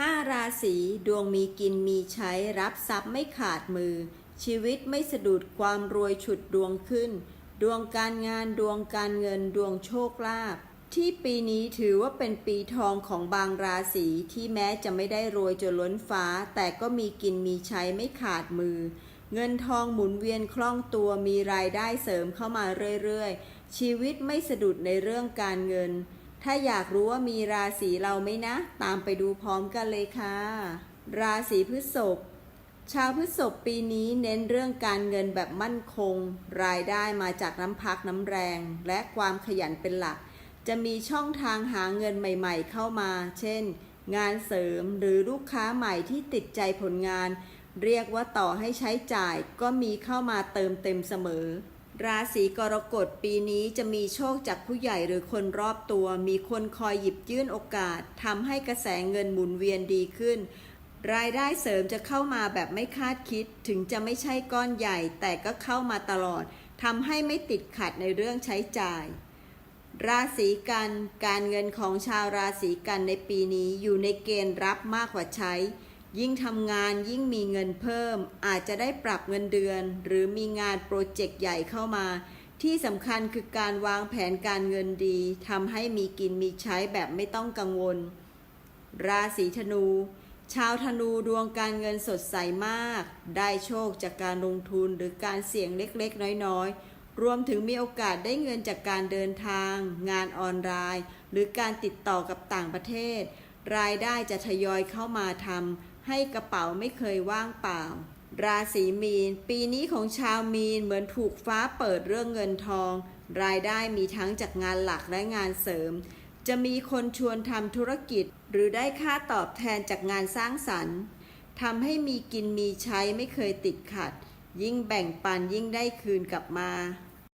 ห้าราศีดวงมีกินมีใช้รับทรัพย์ไม่ขาดมือ ชีวิตไม่สะดุดความรวยฉุดดวงขึ้น ดวงการงานดวงการเงินดวงโชคลาภที่ปีนี้ถือว่าเป็นปีทองของบางราศีที่แม้จะไม่ได้รวยจนล้นฟ้า แต่ก็มีกินมีใช้ไม่ขาดมือ เงินทองหมุนเวียนคล่องตัวมีรายได้เสริมเข้ามาเรื่อยๆ ชีวิตไม่สะดุดในเรื่องการเงิน ถ้าอยากรู้ว่ามีราศีเราไหมนะ ตามไปดูพร้อมกันเลยค่ะ ราศีพฤษภชาวพฤษภปีนี้เน้นเรื่องการเงินแบบมั่นคง รายได้มาจากน้ำพักน้ำแรง และความขยันเป็นหลัก จะมีช่องทางหาเงินใหม่ๆเข้ามา เช่น งานเสริมหรือลูกค้าใหม่ที่ติดใจผลงาน เรียกว่าต่อให้ใช้จ่ายก็มีเข้ามาเติมเต็มเสมอ ราศีกรกฎปีนี้จะมีโชคจากผู้ใหญ่หรือคนรอบตัว มีคนคอยหยิบยื่นโอกาสทำให้กระแสเงินหมุนเวียนดีขึ้น รายได้เสริมจะเข้ามาแบบไม่คาดคิด ถึงจะไม่ใช่ก้อนใหญ่ แต่ก็เข้ามาตลอดทำให้ไม่ติดขัดในเรื่องใช้จ่าย ราศีกัน การเงินของชาวราศีกันในปีนี้อยู่ในเกณฑ์รับมากกว่าใช้ ยิ่งทำงานยิ่งมีเงินเพิ่ม อาจจะได้ปรับเงินเดือน หรือมีงานโปรเจกต์ใหญ่เข้ามา ที่สำคัญคือการวางแผนการเงินดีทำให้มีกินมีใช้แบบไม่ต้องกังวล ราศีธนู ชาวธนูดวงการเงินสดใสมาก ได้โชคจากการลงทุนหรือการเสี่ยงเล็กๆ น้อยๆ รวมถึงมีโอกาสได้เงินจากการเดินทาง งานออนไลน์ หรือการติดต่อกับต่างประเทศ รายได้จะทยอยเข้ามาทำ ให้กระเป๋าไม่เคยว่างเปล่า ราศีมีน ปีนี้ของชาวมีนเหมือนถูกฟ้าเปิดเรื่องเงินทอง รายได้มีทั้งจากงานหลักและงานเสริม จะมีคนชวนทำธุรกิจ หรือได้ค่าตอบแทนจากงานสร้างสรรค์ทำให้มีกินมีใช้ไม่เคยติดขัด ยิ่งแบ่งปันยิ่งได้คืนกลับมา